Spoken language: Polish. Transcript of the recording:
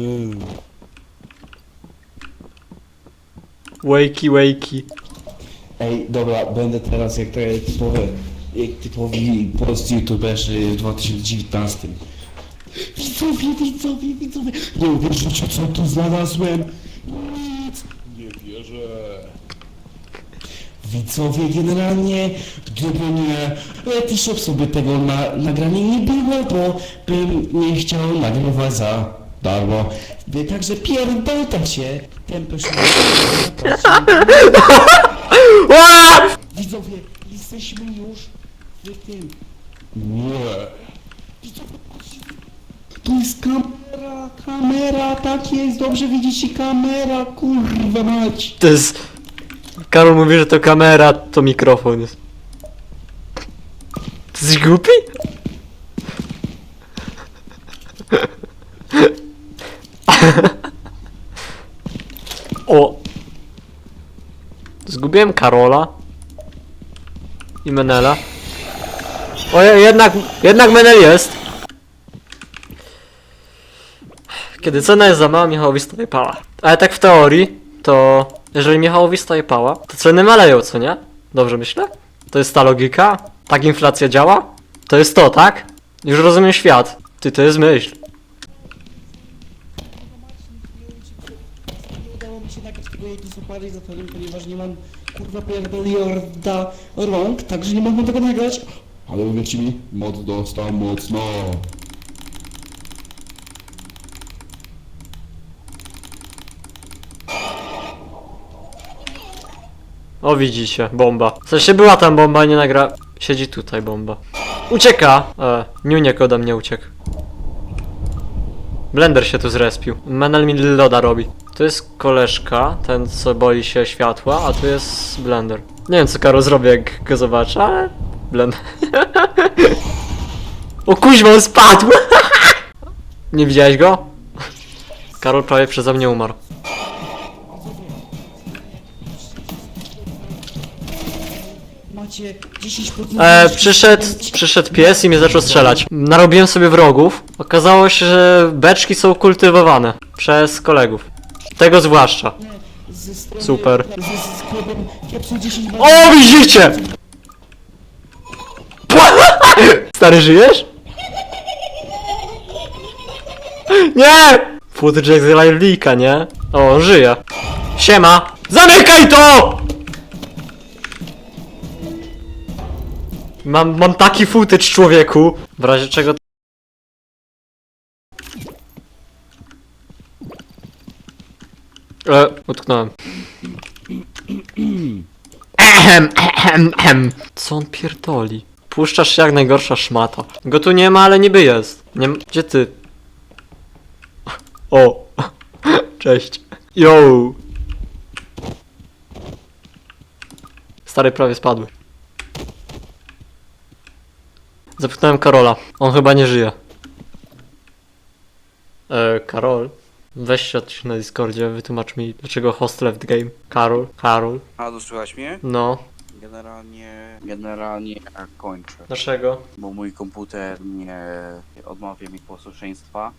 Mm. Wakey, wakey. Ej, dobra, będę teraz jak to typowe, jak typowi polscy youtuberzy w 2019. Widzowie, widzowie, widzowie, nie uwierzycie co tu znalazłem? Nic, nie wierzę. Widzowie, generalnie, gdyby nie Letyszew sobie tego na, nagrania nie było, bo bym nie chciał nagrywać za darmo. Wy Także pierdolta się, tempę Ła! Widzowie, jesteśmy już w tym. Nie. Widzowie, patrzcie. Tu jest kamera, kamera, tak jest, dobrze widzicie kamera, kurwa mać. To jest... Karol mówi, że to kamera, to mikrofon jest. Ty jesteś głupi? O! Zgubiłem Karola. I Menela. O, je- jednak, jednak Menel jest. Kiedy cena jest za mała, Michałowi staje pała. Ale tak w teorii, to jeżeli Michałowi staje pała, to ceny maleją, co nie? Dobrze myślę? To jest ta logika? Tak inflacja działa? To jest to, tak? Już rozumiem świat. Ty, to jest myśl. Nie udało się nagrać tego Jezusa Paryzatorem, ponieważ nie mam kurwa pierdoliorda rąk, także nie mogłem tego nagrać. Ale uwierzcie mi, moc dostał mocno. O, widzicie, bomba. W sensie była tam bomba, nie nagra... Siedzi tutaj bomba. Ucieka! E, Niuniek ode mnie uciekł. Blender się tu zrespił. Menel mi loda robi. To jest koleżka, ten co boi się światła, a tu jest Blender. Nie wiem co Karo zrobi jak go zobaczy, ale... Blender. o kuźma, on spadł! Nie widziałeś go? Karol prawie przeze mnie umarł. Macie 10 E, przyszedł, przyszedł pies i mnie zaczął strzelać. Narobiłem sobie wrogów. Okazało się, że beczki są kultywowane przez kolegów. Tego zwłaszcza. Strony, Super. Z, z sklepem Kiepsu 10 O, widzicie! Stary, żyjesz? Nie! Footage z Live'lika, nie? O, on żyje. Siema! Zamykaj to! Mam, mam taki footage, człowieku. W razie czego... E, utknąłem. Ehem, ehem, ehem. Co on pierdoli? Puszczasz się jak najgorsza szmata. Go tu nie ma, ale niby jest. Nie m- Gdzie ty? O! Cześć. Yo! Stary prawie spadły. Zapytałem Karola. On chyba nie żyje. E, Karol? Weź się odcisk na Discordzie, wytłumacz mi, dlaczego host left game. Karol? Karol? A, słychać mnie? No. Generalnie, generalnie ja kończę, Dlaczego? bo mój komputer nie odmawia mi posłuszeństwa